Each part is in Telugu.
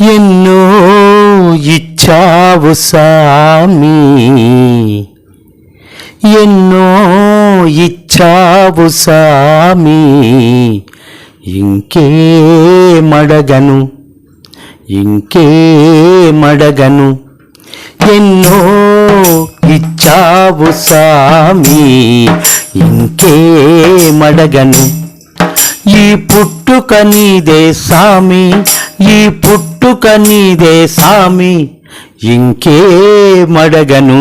ఎన్నో ఇచ్చావు సామి. ఎన్నో ఇచ్చావు సామి. ఇంకే మడగను ఇంకే మడగను. ఎన్నో ఇచ్చావు సామి. ఇంకే మడగను. ఈ పుట్టుక నీదే సామి. ఈ పుట్టుక నీదే సామి. ఇంకే మడగను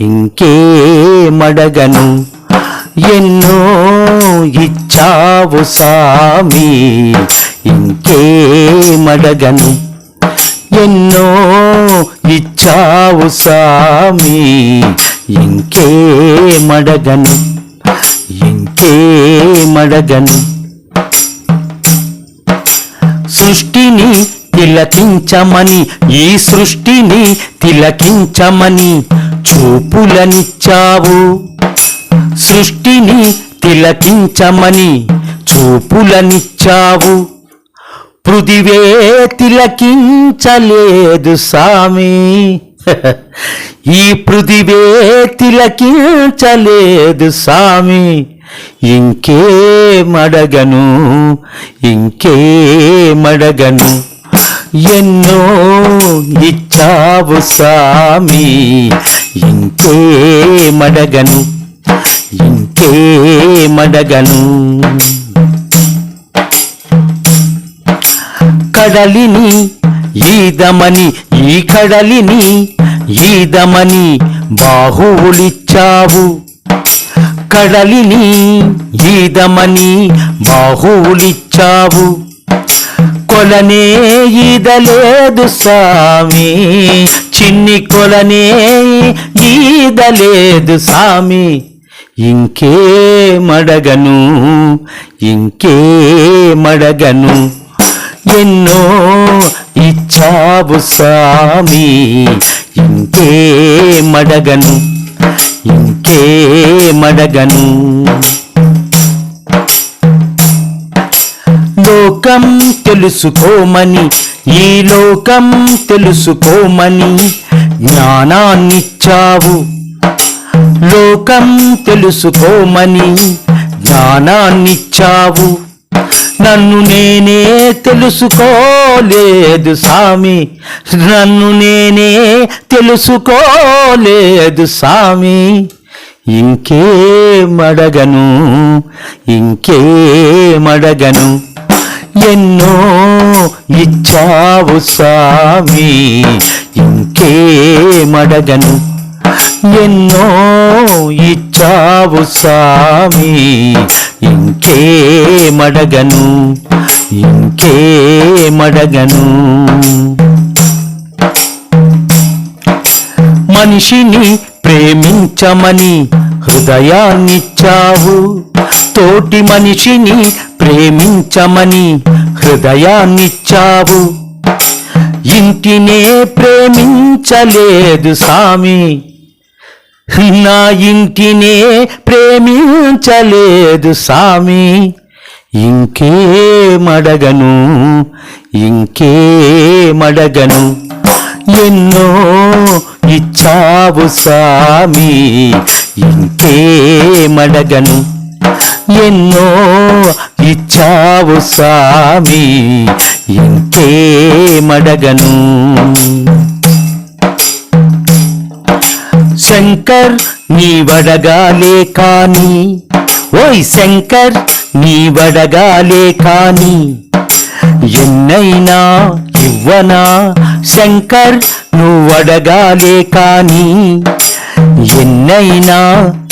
ఇంకే మడగను. ఎన్నో ఇచ్చావు సామి ఇంకే మడగను. ఎన్నో ఇచ్చావు సామి ఇంకే మడగను. ఇంకే మడగను. సృష్టిని తిలకించమని ఈ సృష్టిని తిలకించమని చూపులనిచ్చావు. సృష్టిని తిలకించమని చూపులనిచ్చావు. పృథివే తిలకించలేదు సామి. ఈ పృథివే తిలకించలేదు సామి. ఇంకే మడగను ఇంకే మడగను. ఎన్నో ఇచ్చావు సామి ఇంకే మడగను ఇంకే మడగను. కడలిని ఈదమని ఈ కడలిని ఈదమని బాహువులిచ్చావు. కడలిని ఈదమని బాహువులిచ్చావు. కొలనే ఈదలేదు సామి చిన్ని కొలనే ఈదలేదు సామి. ఇంకే మడగను ఇంకే మడగను ఎన్నో ఇచ్చావు సామి. ఇంకే మడగను ఇంకేమడగను లోకం తెలుసుకోమని ఈ లోకం తెలుసుకోమని జ్ఞానాన్నిచ్చావు. లోకం తెలుసుకోమని జ్ఞానాన్నిచ్చావు. నన్ను నేనే తెలుసుకోలేదు సామి. నన్ను నేనే తెలుసుకోలేదు సామి. ఇంకే మడగను ఇంకే మడగను ఎన్నో ఇచ్చావు సామి. ఇంకే మడగను ఎన్నో ఇచ్చావు సామి. ఇంకే మడగను ఇంకే మడగను. మనిషిని ప్రేమించమని హృదయాన్నిచ్చావు తోటి మనిషిని ప్రేమించమని హృదయాన్నిచ్చావు. ఇంటినే ప్రేమించలేదు సామి నా ఇంటినే ప్రేమించలేదు సామి. ఇంకే మడగను ఇంకే మడగను. ఎన్నో ఇచ్చావు సామి ఇంకే మడగను. ఎన్నో ఇచ్చావు సామి ఇంకే మడగను. శంకర్ నీ వడగాలే కాని ఓయ్ శంకర్ నీవడగాలే కాని ఎన్నైనా ఇవ్వనా? శంకర్ నువ్వడగాలే కాని ఎన్నైనా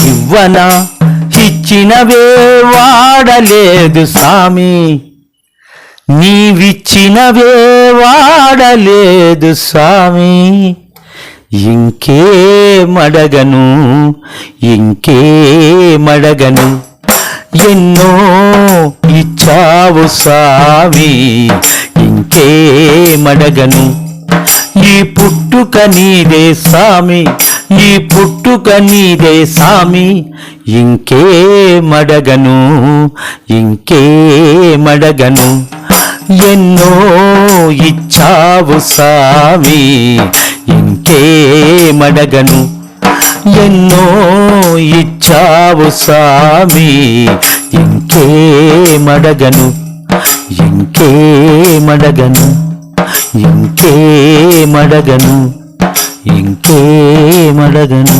ఇవ్వనా? ఇచ్చినవే వాడలేదు స్వామి నీవిచ్చినవే వాడలేదు స్వామి ఇంకే మడగను ఇంకే మడగను ఎన్నో ఇచ్చావు సావి. ఇంకేమడగను ఈ పుట్టుక నీదే సామి. ఈ పుట్టుక నీదే సామి. ఇంకేమడగను ఇంకేమడగను ఎన్నో ఇచ్చావు సామి ఇంకేమడగను మడగను. ఎన్నో ఇచ్చావు సామి ఇంకే మడగను ఇంకే మడగను ఇంకే మడగను ఇంకే మడగను.